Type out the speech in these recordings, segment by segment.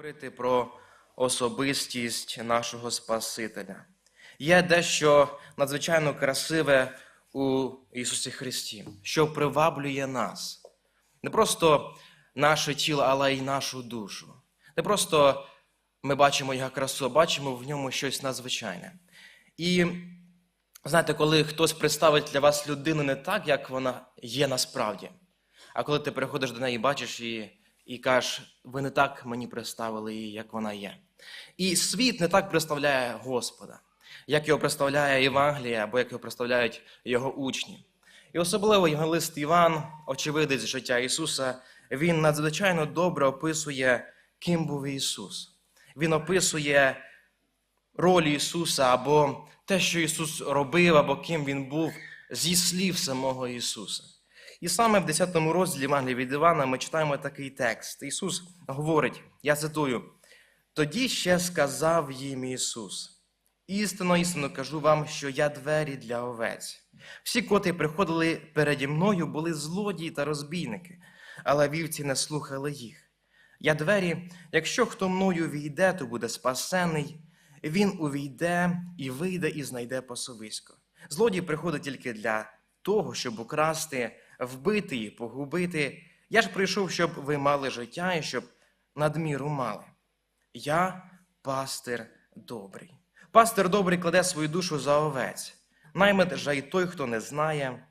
говорити про особистість нашого Спасителя. Є дещо надзвичайно красиве у Ісусі Христі, що приваблює нас. Не просто наше тіло, але й нашу душу. Не просто ми бачимо його красу, а бачимо в ньому щось надзвичайне. І знаєте, коли хтось представить для вас людину не так, як вона є насправді, а коли ти приходиш до неї, і бачиш її і кажеш, ви не так мені представили її, як вона є. І світ не так представляє Господа, як його представляє Євангелія, або як його представляють його учні. І особливо євангелист Іван, очевидець життя Ісуса, він надзвичайно добре описує, ким був Ісус. Він описує роль Ісуса або те, що Ісус робив, або ким Він був зі слів самого Ісуса. І саме в 10 розділі Євангелія від Івана ми читаємо такий текст. Ісус говорить, я цитую, тоді ще сказав їм Ісус. Істинно, істинно кажу вам, що я двері для овець. Всі, котрі приходили переді мною, були злодії та розбійники, але вівці не слухали їх. Я двері, якщо хто мною війде, то буде спасений, він увійде і вийде і знайде пасовисько. Злодій приходить тільки для того, щоб украсти, вбити погубити. Я ж прийшов, щоб ви мали життя і щоб надміру мали. Я пастир добрий. Пастир добрий кладе свою душу за овець. Наймит же й той, хто не знає,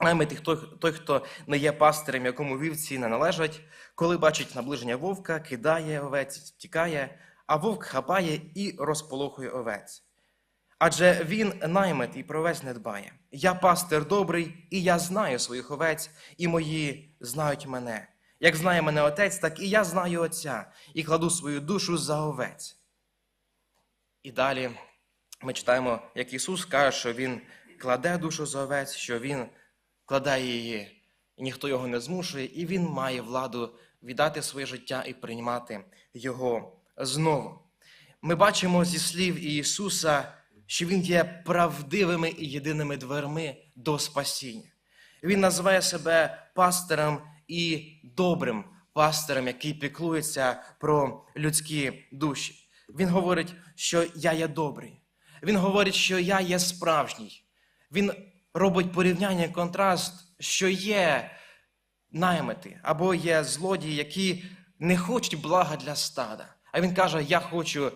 наймит і той, той, хто не є пастирем, якому вівці не належать, коли бачить наближення вовка, кидає овець, тікає, а вовк хапає і розполохує овець. Адже він наймит і про овець не дбає. Я пастир добрий, і я знаю своїх овець, і мої знають мене. Як знає мене отець, так і я знаю Отця, і кладу свою душу за овець. І далі ми читаємо, як Ісус каже, що Він кладе душу за овець, що Він кладе її, і ніхто його не змушує, і Він має владу віддати своє життя і приймати Його знову. Ми бачимо зі слів Ісуса, що Він є правдивими і єдиними дверми до спасіння. Він називає себе пастирем і добрим пастирем, який піклується про людські душі. Він говорить, що я є добрий. Він говорить, що я є справжній. Він робить порівняння, контраст, що є наймити або є злодії, які не хочуть блага для стада. А він каже: Я хочу,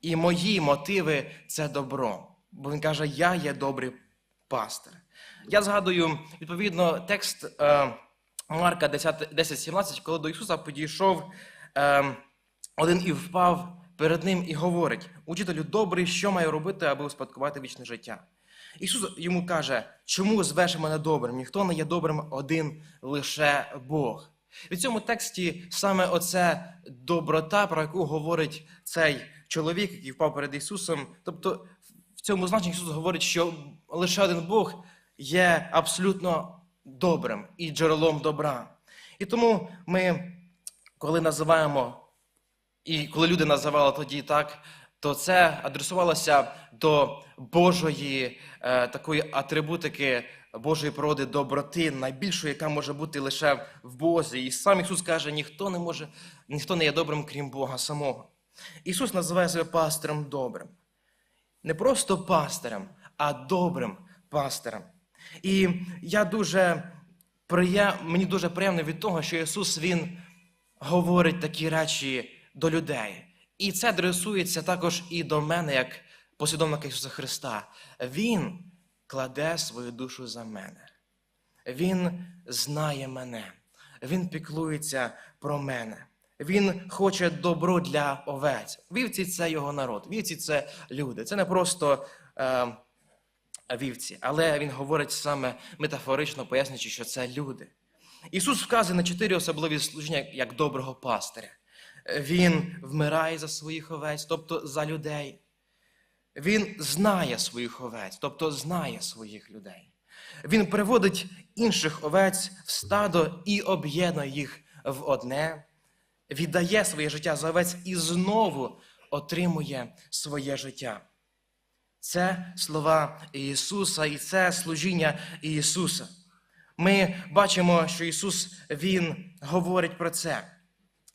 і мої мотиви це добро. Бо він каже, я є добрий пастир. Я згадую відповідно текст е, Марка 10.17, коли до Ісуса підійшов е, один і впав перед ним і говорить: Учителю добрий, що маю робити, аби успадкувати вічне життя? Ісус йому каже, чому звеш мене добрим? Ніхто не є добрим один лише Бог. В цьому тексті саме оце доброта, про яку говорить цей чоловік, який впав перед Ісусом. Тобто, в цьому значенні Ісус говорить, що лише один Бог є абсолютно добрим і джерелом добра. І тому ми, коли називаємо, і коли люди називали тоді так, то це адресувалося до Божої е, такої атрибутики Божої природи доброти, найбільшої, яка може бути лише в Бозі. І сам Ісус каже, ніхто не може, ніхто не є добрим, крім Бога самого. Ісус називає себе пастирем добрим. Не просто пастирем, а добрим пастирем. І я дуже приєм... мені дуже приємно від того, що Ісус Він говорить такі речі до людей. І це адресується також і до мене, як послідовника Ісуса Христа. Він кладе свою душу за мене. Він знає мене, Він піклується про мене. Він хоче добро для овець. Вівці це його народ. Вівці це люди. Це не просто е, вівці, але він говорить саме метафорично, пояснюючи, що це люди. Ісус вказує на чотири особливі служіння як доброго пастиря. Він вмирає за своїх овець, тобто за людей. Він знає своїх овець, тобто знає своїх людей. Він приводить інших овець в стадо і об'єднує їх в одне, віддає своє життя за овець і знову отримує своє життя. Це слова Ісуса і це служіння Ісуса. Ми бачимо, що Ісус Він говорить про це.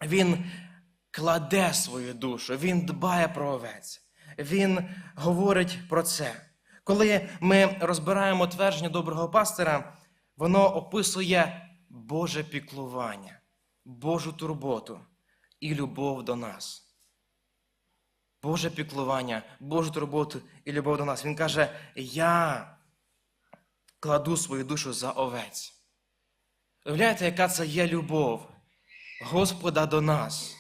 Він кладе свою душу, він дбає про овець. Він говорить про це. Коли ми розбираємо твердження доброго пастира, воно описує Боже піклування, Божу турботу і любов до нас. Боже піклування, Божу турботу і любов до нас. Він каже: Я кладу свою душу за овець. Уявляєте, яка це є любов Господа до нас?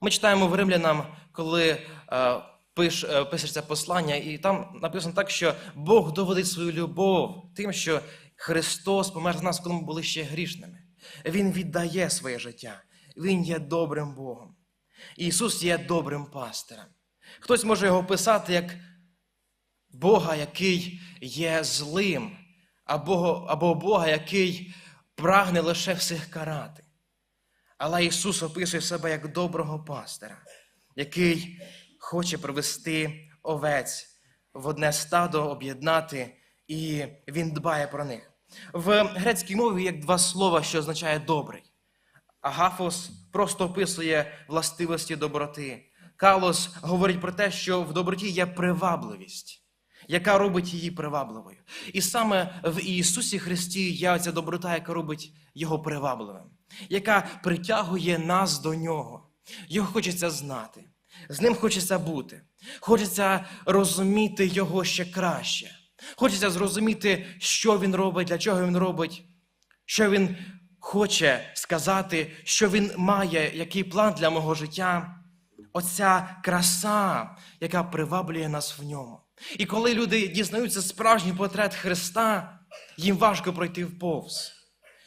Ми читаємо в римлянам, коли е, пиш, е, пишеться послання, і там написано так, що Бог доводить свою любов тим, що Христос помер за нас, коли ми були ще грішними. Він віддає своє життя. Він є добрим Богом. Ісус є добрим пастирем. Хтось може його писати як Бога, який є злим, або, або Бога, який прагне лише всіх карати. Але Ісус описує себе як доброго пастира, який хоче привести овець в одне стадо, об'єднати, і Він дбає про них. В грецькій мові є два слова, що означає добрий. Агафос просто описує властивості доброти. Калос говорить про те, що в доброті є привабливість, яка робить її привабливою. І саме в Ісусі Христі є ця доброта, яка робить Його привабливим, яка притягує нас до Нього. Його хочеться знати, з ним хочеться бути, хочеться розуміти Його ще краще. Хочеться зрозуміти, що він робить, для чого він робить, що він хоче сказати, що він має, який план для мого життя. Оця краса, яка приваблює нас в ньому. І коли люди дізнаються справжній портрет Христа, їм важко пройти в повз.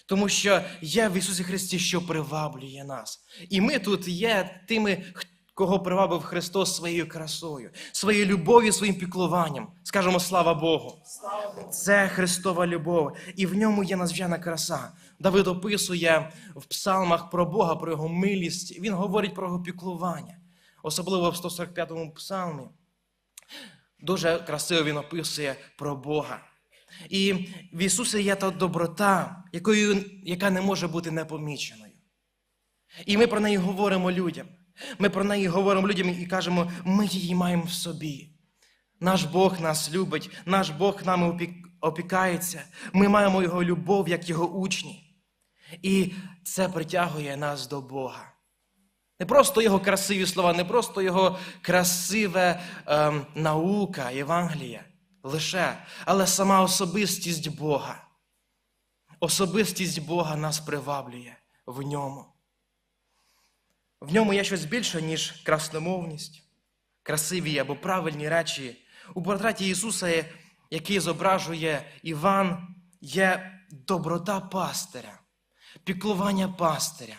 Тому що є в Ісусі Христі, що приваблює нас. І ми тут є тими, кого привабив Христос своєю красою, своєю любов'ю, своїм піклуванням. Скажемо слава Богу. Це Христова любов, і в ньому є надзвичайна краса. Давид описує в псалмах про Бога, про його милість. Він говорить про його піклування, особливо в 145-му псалмі. Дуже красиво він описує про Бога. І в Ісусі є та доброта, якою, яка не може бути непоміченою. І ми про неї говоримо людям. Ми про неї говоримо людям і кажемо, ми її маємо в собі. Наш Бог нас любить, наш Бог нами опікається. Ми маємо Його любов, як Його учні. І це притягує нас до Бога. Не просто Його красиві слова, не просто Його красиве ем, наука, Євангелія лише, але сама особистість Бога. Особистість Бога нас приваблює в ньому. В ньому є щось більше, ніж красномовність, красиві або правильні речі. У портреті Ісуса, який зображує Іван, є доброта пастиря, піклування пастиря.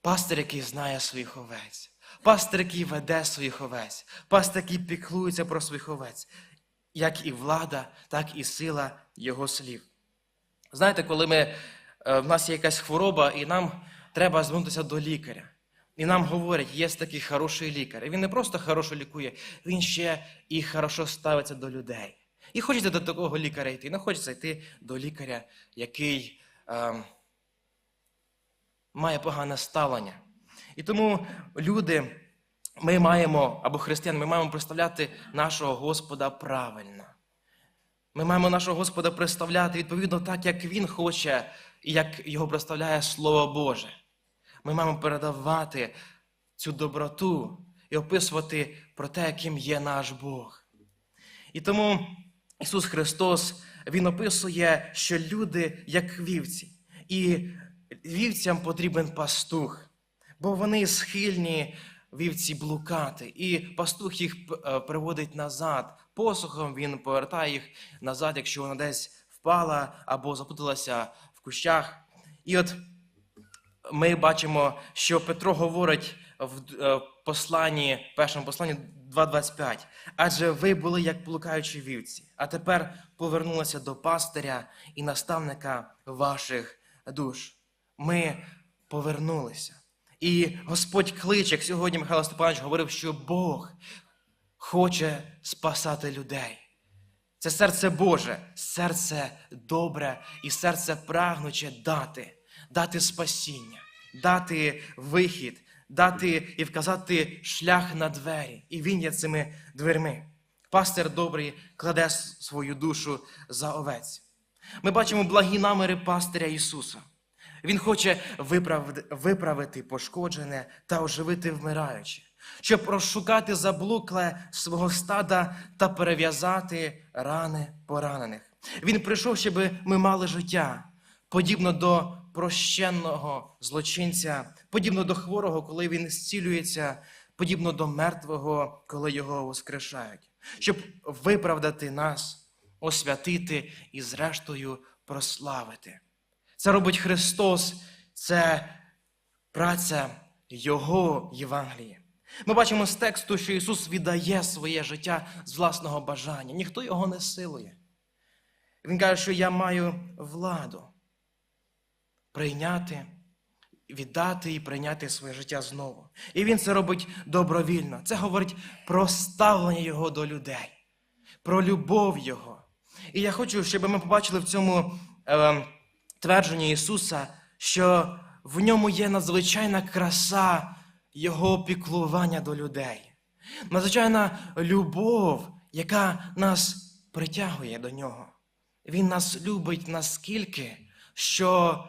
Пастир, який знає своїх овець, пастир, який веде своїх овець, пастир, який піклується про своїх овець, як і влада, так і сила Його слів. Знаєте, коли ми, е, в нас є якась хвороба, і нам треба звернутися до лікаря. І нам говорять, є такий хороший лікар. І він не просто хорошо лікує, він ще і хорошо ставиться до людей. І хочеться до такого лікаря йти. Не хочеться йти до лікаря, який е, має погане ставлення. І тому люди, ми маємо, або християни, ми маємо представляти нашого Господа правильно. Ми маємо нашого Господа представляти відповідно так, як Він хоче, і як його представляє Слово Боже. Ми маємо передавати цю доброту і описувати про те, яким є наш Бог. І тому Ісус Христос Він описує, що люди як вівці, і вівцям потрібен пастух, бо вони схильні вівці блукати, і пастух їх е, приводить назад. Посухом він повертає їх назад, якщо вона десь впала або запуталася в кущах. І от ми бачимо, що Петро говорить в е, посланні, першому посланні 2.25. Адже ви були як блукаючі вівці, а тепер повернулися до пастиря і наставника ваших душ. Ми повернулися. І Господь кличе, як сьогодні Михайло Степанович говорив, що Бог хоче спасати людей. Це серце Боже, серце добре і серце прагнуче дати, дати спасіння, дати вихід, дати і вказати шлях на двері. І він є цими дверми. Пастир добрий кладе свою душу за овець. Ми бачимо благі наміри пастиря Ісуса. Він хоче виправити, пошкоджене та оживити вмираюче, щоб розшукати заблукле свого стада та перев'язати рани поранених. Він прийшов, щоб ми мали життя, подібно до прощенного злочинця, подібно до хворого, коли він зцілюється, подібно до мертвого, коли його воскрешають, щоб виправдати нас, освятити і, зрештою, прославити. Це робить Христос, це праця Його Євангелії. Ми бачимо з тексту, що Ісус віддає своє життя з власного бажання. Ніхто його не силує. Він каже, що я маю владу прийняти, віддати і прийняти своє життя знову. І він це робить добровільно. Це говорить про ставлення Його до людей, про любов Його. І я хочу, щоб ми побачили в цьому е, твердженні Ісуса, що в ньому є надзвичайна краса Його піклування до людей, надзвичайна любов, яка нас притягує до нього. Він нас любить наскільки, що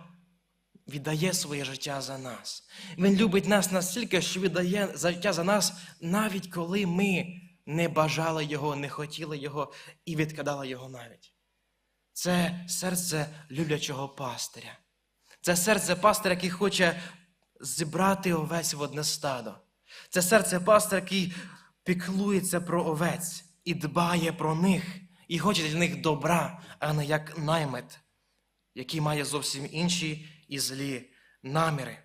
віддає своє життя за нас. Він любить нас настільки, що віддає життя за нас, навіть коли ми не бажали Його, не хотіли Його і відкидали Його навіть. Це серце люблячого пастиря. Це серце пастиря, який хоче зібрати овець в одне стадо. Це серце пастиря, який піклується про овець і дбає про них, і хоче для них добра, а не як наймит, який має зовсім інші і злі наміри.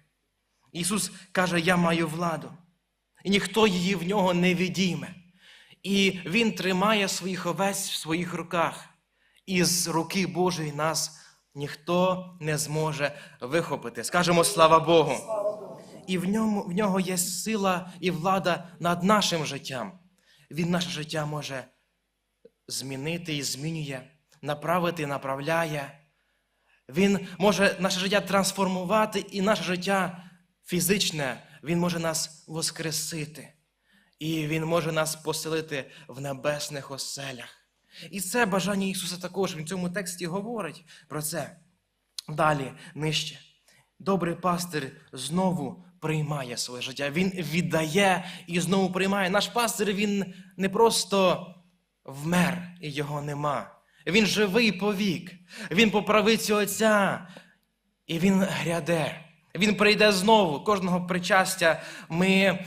Ісус каже: Я маю владу, і ніхто її в нього не відійме. І Він тримає своїх овець в своїх руках, і з руки Божої нас ніхто не зможе вихопити. Скажемо слава Богу. І в ньому, в нього є сила і влада над нашим життям. Він наше життя може змінити і змінює, направити направляє. Він може наше життя трансформувати, і наше життя фізичне, Він може нас воскресити. І Він може нас поселити в небесних оселях. І це бажання Ісуса також. Він в цьому тексті говорить про це. Далі, нижче. Добрий пастир знову приймає своє життя. Він віддає і знову приймає. Наш пастир він не просто вмер і його нема. Він живий повік. Він по правиці Отця. І він гряде. Він прийде знову. Кожного причастя ми,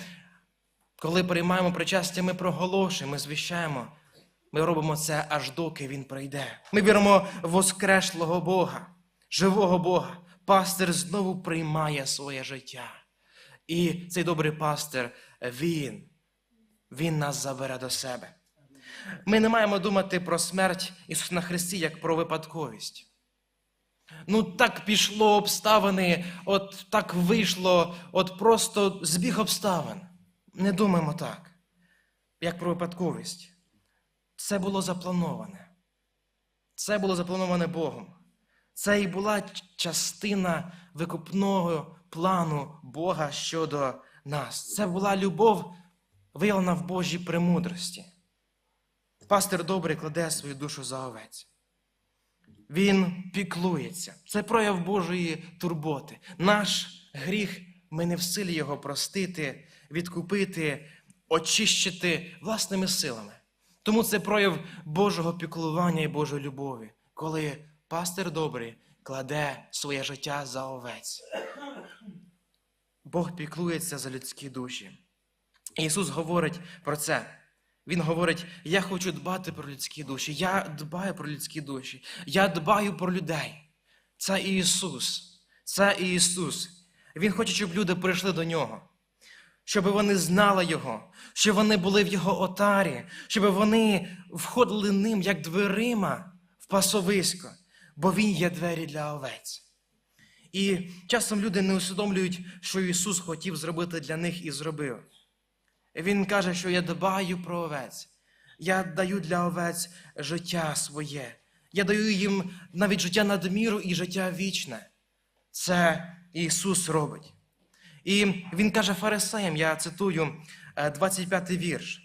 коли приймаємо причастя, ми проголошуємо, ми звіщаємо. Ми робимо це аж доки він прийде. Ми віримо в воскрешлого Бога, живого Бога. Пастир знову приймає своє життя. І цей добрий пастир, він, він нас забере до себе. Ми не маємо думати про смерть Ісуса на Христі як про випадковість. Ну, так пішло обставини, от так вийшло, от просто збіг обставин. Не думаємо так, як про випадковість. Це було заплановане. Це було заплановане Богом. Це і була частина викупного плану Бога щодо нас. Це була любов, виявлена в Божій премудрості. Пастир добрий кладе свою душу за овець. Він піклується. Це прояв Божої турботи. Наш гріх, ми не в силі його простити, відкупити, очищити власними силами. Тому це прояв Божого піклування і Божої любові, коли пастир добрий кладе своє життя за овець. Бог піклується за людські душі. Ісус говорить про це. Він говорить: я хочу дбати про людські душі. Я дбаю про людські душі. Я дбаю про людей. Це Ісус. Це Ісус. Він хоче, щоб люди прийшли до Нього, щоб вони знали Його, щоб вони були в Його отарі, щоб вони входили ним як дверима в пасовисько, бо Він є двері для овець. І часом люди не усвідомлюють, що Ісус хотів зробити для них і зробив. Він каже, що я дбаю про овець. Я даю для овець життя своє. Я даю їм навіть життя надміру і життя вічне. Це Ісус робить. І він каже фарисеям, я цитую е, 25 вірш.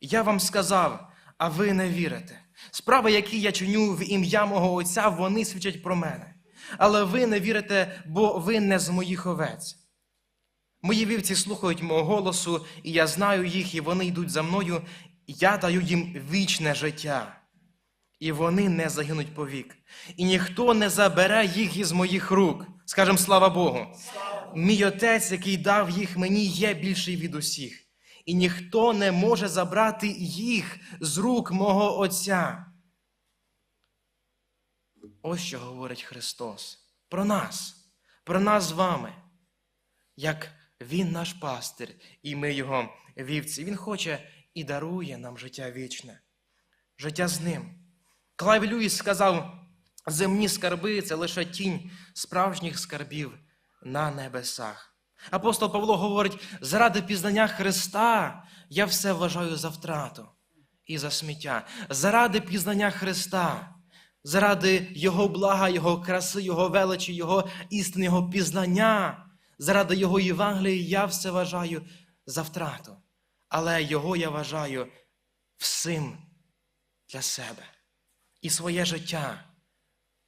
Я вам сказав, а ви не вірите. Справи, які я чиню в ім'я мого Отця, вони свідчать про мене. Але ви не вірите, бо ви не з моїх овець. Мої вівці слухають мого голосу, і я знаю їх, і вони йдуть за мною, і я даю їм вічне життя. І вони не загинуть повік. І ніхто не забере їх із моїх рук. Скажем, слава Богу. Мій отець, який дав їх мені, є більший від усіх. І ніхто не може забрати їх з рук мого Отця. Ось що говорить Христос про нас, про нас з вами. Як Він наш пастир, і ми Його вівці. Він хоче і дарує нам життя вічне, життя з ним. Клайв Люїс сказав: земні скарби це лише тінь справжніх скарбів на небесах. Апостол Павло говорить: заради пізнання Христа я все вважаю за втрату і за сміття. Заради пізнання Христа, заради Його блага, Його краси, Його величі, Його істини, Його пізнання, заради Його Євангелії я все вважаю за втрату. Але Його я вважаю всім для себе. І своє життя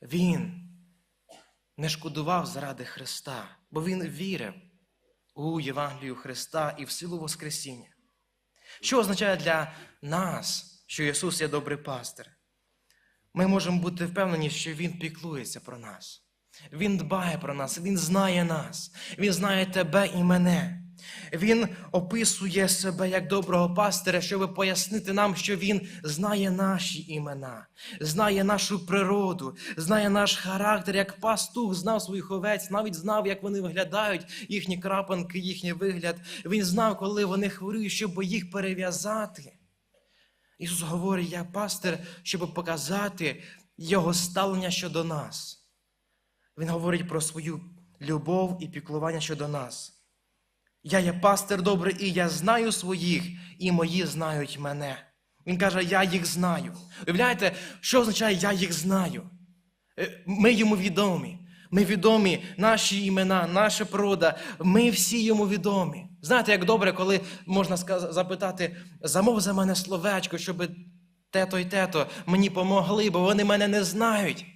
Він не шкодував заради Христа, бо Він вірив у Євангелію Христа і в силу Воскресіння. Що означає для нас, що Ісус є добрий пастир? Ми можемо бути впевнені, що Він піклується про нас. Він дбає про нас, Він знає нас, Він знає тебе і мене. Він описує себе як доброго пастиря, щоб пояснити нам, що Він знає наші імена, знає нашу природу, знає наш характер, як пастух знав своїх овець, навіть знав, як вони виглядають, їхні крапанки, їхній вигляд. Він знав, коли вони хворіють, щоб їх перев'язати. Ісус говорить, я пастир, щоб показати Його ставлення щодо нас. Він говорить про свою любов і піклування щодо нас. Я є пастир добрий, і я знаю своїх, і мої знають мене. Він каже, я їх знаю. Уявляєте, що означає я їх знаю? Е, Ми йому відомі. Ми відомі наші імена, наша природа, ми всі йому відомі. Знаєте, як добре, коли можна запитати, замов за мене словечко, щоб тето й тето мені помогли, бо вони мене не знають.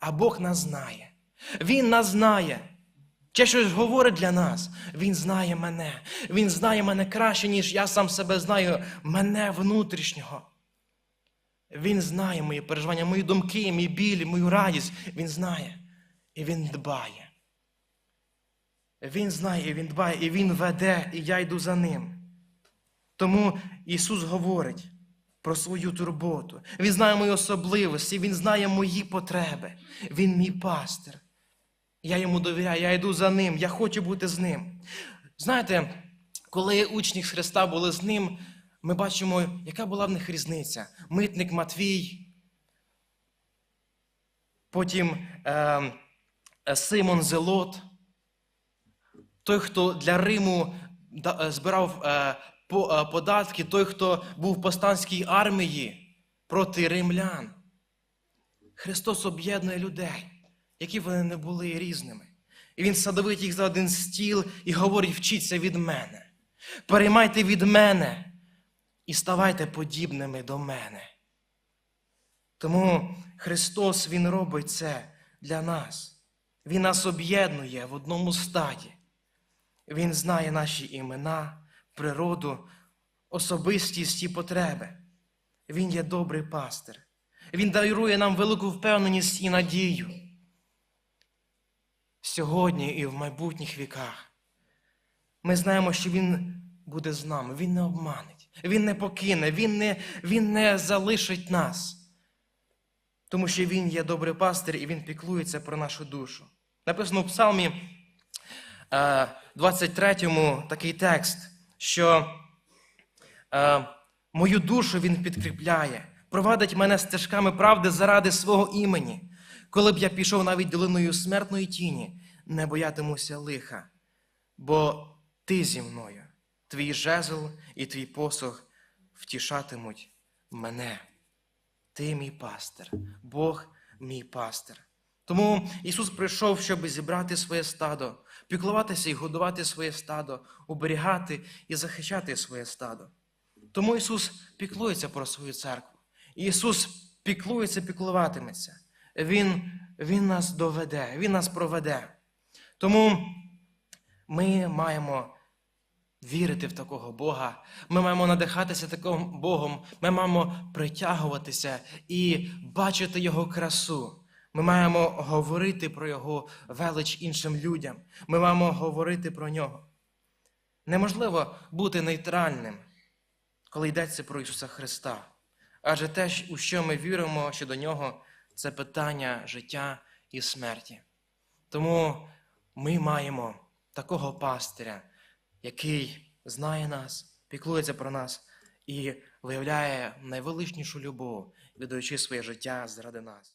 А Бог нас знає. Він нас знає. Чи щось говорить для нас. Він знає мене. Він знає мене краще, ніж я сам себе знаю, мене внутрішнього. Він знає мої переживання, мої думки, мій біль, мою радість. Він знає. І він дбає. Він знає, і він дбає, і він веде, і я йду за ним. Тому Ісус говорить про свою турботу. Він знає мої особливості, Він знає мої потреби. Він мій пастир. Я йому довіряю, я йду за ним, я хочу бути з ним. Знаєте, коли учні Христа були з ним, ми бачимо, яка була в них різниця. Митник Матвій, потім е, е, Симон Зелот, той, хто для Риму е, збирав е, е, податки, той, хто був в повстанській армії проти римлян. Христос об'єднує людей, які вони не були різними. І Він садовить їх за один стіл і говорить: вчіться від мене, переймайте від мене і ставайте подібними до мене. Тому Христос Він робить це для нас. Він нас об'єднує в одному стаді. Він знає наші імена, природу, особистість і потреби. Він є добрий пастир. Він дарує нам велику впевненість і надію. Сьогодні і в майбутніх віках. Ми знаємо, що Він буде з нами, Він не обманить, Він не покине, Він не, він не залишить нас. Тому що Він є добрий пастир і Він піклується про нашу душу. Написано в Псалмі е, 23 такий текст, що е, мою душу Він підкріпляє, провадить мене стежками правди заради свого імені. Коли б я пішов навіть долиною смертної тіні, не боятимуся лиха, бо ти зі мною, твій жезл і твій посох втішатимуть мене. Ти мій пастир, Бог мій пастир. Тому Ісус прийшов, щоб зібрати своє стадо, піклуватися і годувати своє стадо, оберігати і захищати своє стадо. Тому Ісус піклується про свою церкву. Ісус піклується, піклуватиметься. Він, він нас доведе, Він нас проведе. Тому ми маємо вірити в такого Бога. Ми маємо надихатися таким Богом. Ми маємо притягуватися і бачити Його красу. Ми маємо говорити про Його велич іншим людям. Ми маємо говорити про нього. Неможливо бути нейтральним, коли йдеться про Ісуса Христа. Адже те, у що ми віримо щодо Нього, це питання життя і смерті. Тому ми маємо такого пастиря, який знає нас, піклується про нас і виявляє найвеличнішу любов, віддаючи своє життя заради нас.